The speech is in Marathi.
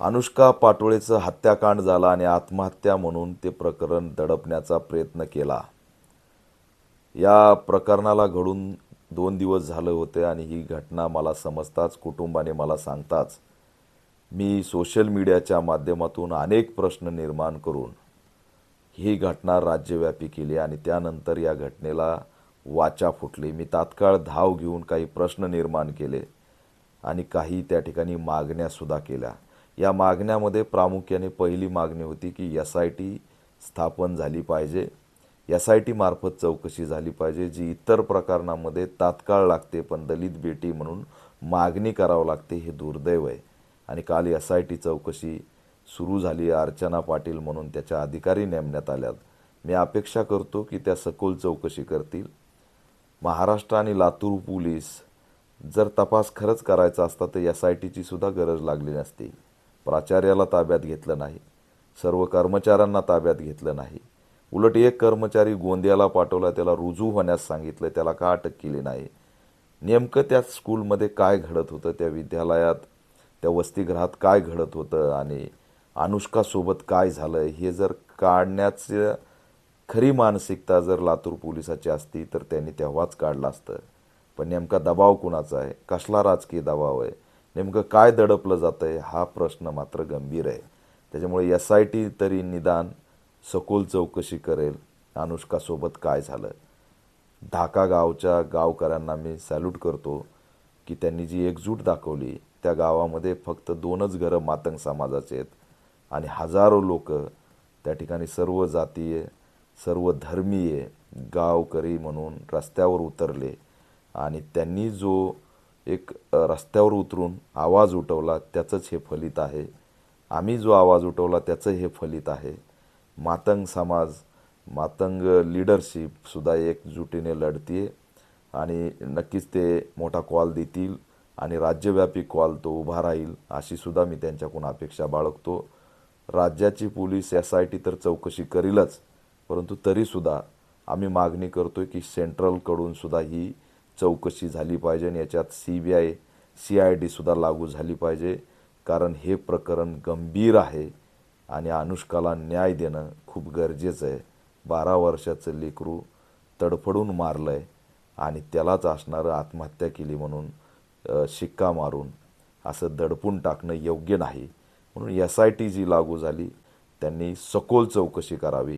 अनुष्का पाटोळेचं हत्याकांड झालं आणि आत्महत्या म्हणून ते प्रकरण दडपण्याचा प्रयत्न केला. या प्रकरणाला घडून दोन दिवस झाले होते आणि ही घटना मला समजताच कुटुंबाने मला सांगताच मी सोशल मीडियाच्या माध्यमातून अनेक प्रश्न निर्माण करून ही घटना राज्यव्यापी केली आणि त्यानंतर या घटनेला वाचा फुटली. मी तात्काळ धाव घेऊन काही प्रश्न निर्माण केले आणि काही त्या ठिकाणी मागण्यासुद्धा केल्या. या मागण्यामध्ये प्रामुख्याने पहिली मागणी होती की एस आय टी स्थापन झाली पाहिजे. एस आय टी मार्फत चौकशी झाली पाहिजे जी इतर प्रकरणामध्ये तात्काळ लागते पण दलित बेटी म्हणून मागणी करावं लागते हे दुर्दैव आहे. आणि काल एस आय टी चौकशी सुरू झाली अर्चना पाटील म्हणून त्याच्या अधिकारी नेमण्यात आल्यात. मी अपेक्षा करतो की त्या सखोल चौकशी करतील. महाराष्ट्र आणि लातूर पोलीस जर तपास खरंच करायचा असता तर एस आय टीची सुद्धा गरज लागली नसती. प्राचार्याला ताब्यात घेतलं नाही. सर्व कर्मचाऱ्यांना ताब्यात घेतलं नाही. उलट एक कर्मचारी गोंदियाला पाठवला त्याला रुजू होण्यास सांगितलं त्याला का अटक केली नाही? नेमकं त्या स्कूलमध्ये काय घडत होतं? त्या विद्यालयात त्या वसतिगृहात काय घडत होतं? आणि अनुष्कासोबत काय झालं? हे जर काढण्याचं खरी मानसिकता जर लातूर पोलिसाची असती तर त्यांनी तेव्हाच काढलं असतं. पण नेमका दबाव कुणाचा आहे? कसला राजकीय दबाव आहे? नेमकं काय दडपलं जातं आहे हा प्रश्न मात्र गंभीर आहे. त्याच्यामुळे एस आय टी तरी निदान सखोल चौकशी करेल. अनुष्कासोबत काय झालं? ढाका गावच्या गावकऱ्यांना मी सॅल्यूट करतो की त्यांनी जी एकजूट दाखवली त्या गावामध्ये फक्त दोनच घरं मातंग समाजाचे आहेत. आणि हजारो लोक त्या ठिकाणी सर्व जातीय सर्व धर्मीय गावकरी म्हणून रस्त्यावर उतरले. आणि त्यांनी जो एक रस्त्यावर उतरून आवाज उठवला त्याचंच हे फलित आहे. आम्ही जो आवाज उठवला त्याचं हे फलित आहे. मातंग समाज मातंग लीडरशिपसुद्धा एकजुटीने लढतीये आणि नक्कीच ते मोठा कॉल देतील आणि राज्यव्यापी कॉल तो उभा राहील अशीसुद्धा मी त्यांच्याकडून अपेक्षा बाळगतो. राज्याची पोलीस एस आय टी तर चौकशी करीलच परंतु तरीसुद्धा आम्ही मागणी करतोय की सेंट्रलकडूनसुद्धा ही चौकशी झाली पाहिजे आणि याच्यात C B I C I डीसुद्धा लागू झाली पाहिजे. कारण हे प्रकरण गंभीर आहे आणि अनुष्काला न्याय देणं खूप गरजेचं आहे. बारा वर्षाचं लेकरू तडफडून मारलं आहे आणि त्यालाच असणारं आत्महत्या केली म्हणून शिक्का मारून असं दडपून टाकणं योग्य नाही. म्हणून एस आय टी जी लागू झाली त्यांनी सखोल चौकशी करावी.